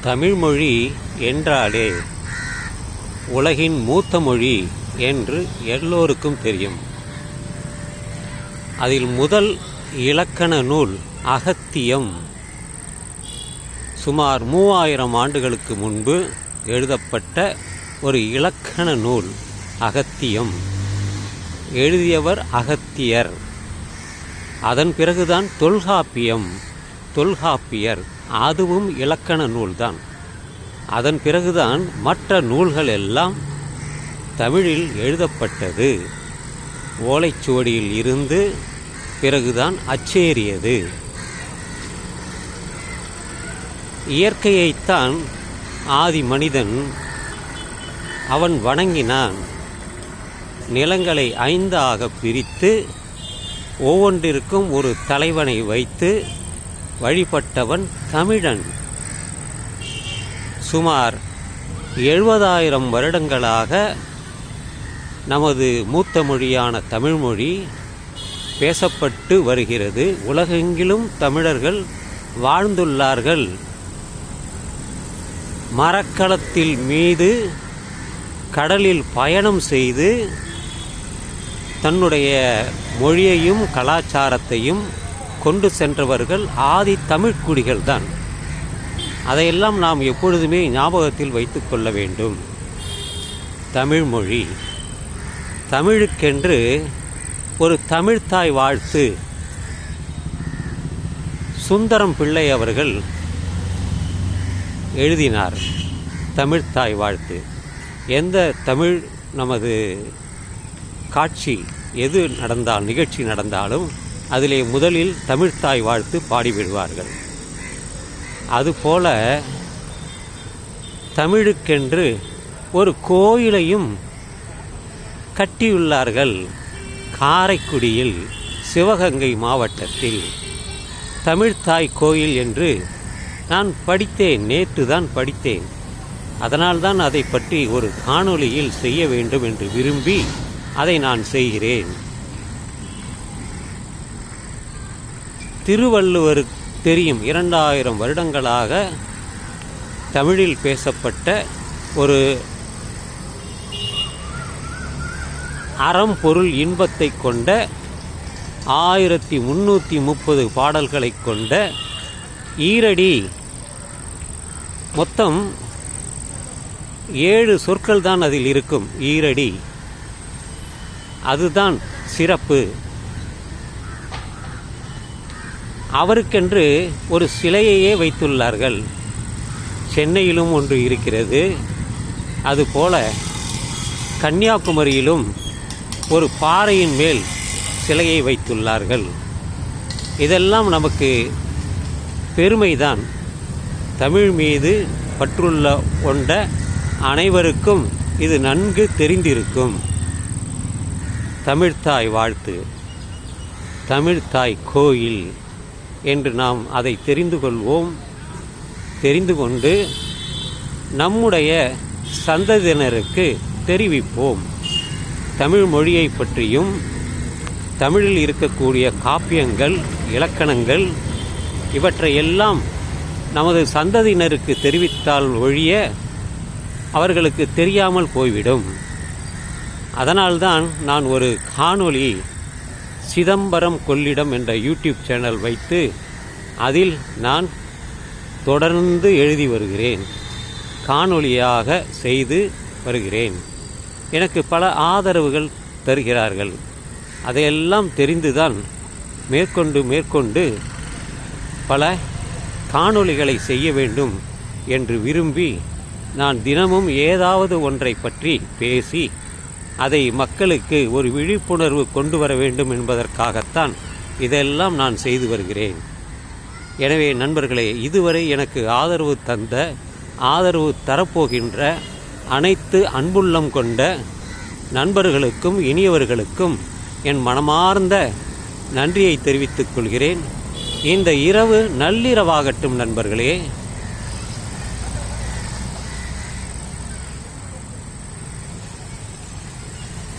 தமிழ்மொழி என்றாலே உலகின் மூத்த மொழி என்று எல்லோருக்கும் தெரியும். அதில் முதல் இலக்கண நூல் அகத்தியம். சுமார் மூவாயிரம் ஆண்டுகளுக்கு முன்பு எழுதப்பட்ட ஒரு இலக்கண நூல் அகத்தியம். எழுதியவர் அகத்தியர். அதன் பிறகுதான் தொல்காப்பியம் தொல்காப்பியர். அதுவும் இலக்கண நூல்தான். அதன் பிறகுதான் மற்ற நூல்கள் எல்லாம் தமிழில் எழுதப்பட்டது. ஓலைச்சுவடியில் இருந்து பிறகுதான் அச்சேறியது. இயற்கையைத்தான் ஆதி மனிதன் அவன் வணங்கினான். நிலங்களை ஐந்தாக பிரித்து ஒவ்வொன்றிற்கும் ஒரு தலைவனை வைத்து வழிபட்டவன் தமிழன். சுமார் எழுபதாயிரம் வருடங்களாக நமது மூத்த மொழியான தமிழ்மொழி பேசப்பட்டு வருகிறது. உலகெங்கிலும் தமிழர்கள் வாழ்ந்துள்ளார்கள். மரக்கலத்தில் மீது கடலில் பயணம் செய்து தன்னுடைய மொழியையும் கலாச்சாரத்தையும் கொண்டு சென்றவர்கள் ஆதி தமிழ்க்குடிகள் தான் அதையெல்லாம் நாம் எப்பொழுதுமே ஞாபகத்தில் வைத்து கொள்ள வேண்டும். தமிழ்மொழி தமிழுக்கென்று ஒரு தமிழ்த்தாய் வாழ்த்து. சுந்தரம் பிள்ளை அவர்கள் எழுதினார் தமிழ்த்தாய் வாழ்த்து. எந்த தமிழ் நமது காட்சி எது நடந்தால் நிகழ்ச்சி நடந்தாலும் அதிலே முதலில் தமிழ்த்தாய் வாழ்த்து பாடிவிடுவார்கள். அதுபோல தமிழுக்கென்று ஒரு கோயிலையும் கட்டியுள்ளார்கள். காரைக்குடியில் சிவகங்கை மாவட்டத்தில் தமிழ்த்தாய் கோயில் என்று நான் படித்தேன் நேற்று தான் படித்தேன். அதனால்தான் அதை பற்றி ஒரு காணொளியில் செய்ய வேண்டும் என்று விரும்பி அதை நான் செய்கிறேன். திருவள்ளுவர் தெரியும். இரண்டாயிரம் வருடங்களாக தமிழில் பேசப்பட்ட ஒரு அறம் பொருள் இன்பத்தை கொண்ட ஆயிரத்தி முன்னூற்றி முப்பது பாடல்களை கொண்ட ஈரடி. மொத்தம் ஏழு சொற்கள் தான் அதில் இருக்கும் ஈரடி. அதுதான் சிறப்பு. அவருக்கென்று ஒரு சிலையையே வைத்துள்ளார்கள். சென்னையிலும் ஒன்று இருக்கிறது. அதுபோல கன்னியாகுமரியிலும் ஒரு பாறையின் மேல் சிலையை வைத்துள்ளார்கள். இதெல்லாம் நமக்கு பெருமைதான். தமிழ் மீது பற்றுள்ள கொண்ட அனைவருக்கும் இது நன்கு தெரிந்திருக்கும். தமிழ்த்தாய் வாழ்த்து. தமிழ்த்தாய் கோயில். என்று நாம் அதை தெரிந்து கொள்வோம். தெரிந்து கொண்டு நம்முடைய சந்ததியினருக்கு தெரிவிப்போம். தமிழ் மொழியை பற்றியும் தமிழில் இருக்கக்கூடிய காப்பியங்கள் இலக்கணங்கள் இவற்றையெல்லாம் நமது சந்ததியினருக்கு தெரிவித்தால் ஒழிய அவர்களுக்கு தெரியாமல் போய்விடும். அதனால்தான் நான் ஒரு காணொளி சிதம்பரம் கொள்ளிடம் என்ற யூடியூப் சேனல் வைத்து அதில் நான் தொடர்ந்து எழுதி வருகிறேன். காணொளியாக செய்து வருகிறேன். எனக்கு பல ஆதரவுகள் தருகிறார்கள். அதையெல்லாம் தெரிந்துதான் மேற்கொண்டு மேற்கொண்டு பல காணொளிகளை செய்ய வேண்டும் என்று விரும்பி நான் தினமும் ஏதாவது ஒன்றை பற்றி பேசி அதை மக்களுக்கு ஒரு விழிப்புணர்வு கொண்டு வர வேண்டும் என்பதற்காகத்தான் இதெல்லாம் நான் செய்து வருகிறேன். எனவே நண்பர்களே இதுவரை எனக்கு ஆதரவு தந்த ஆதரவு தரப்போகின்ற அனைத்து அன்புள்ளம் கொண்ட நண்பர்களுக்கும் இனியவர்களுக்கும் என் மனமார்ந்த நன்றியை தெரிவித்துக் கொள்கிறேன். இந்த இரவு நள்ளிரவாகட்டும் நண்பர்களே.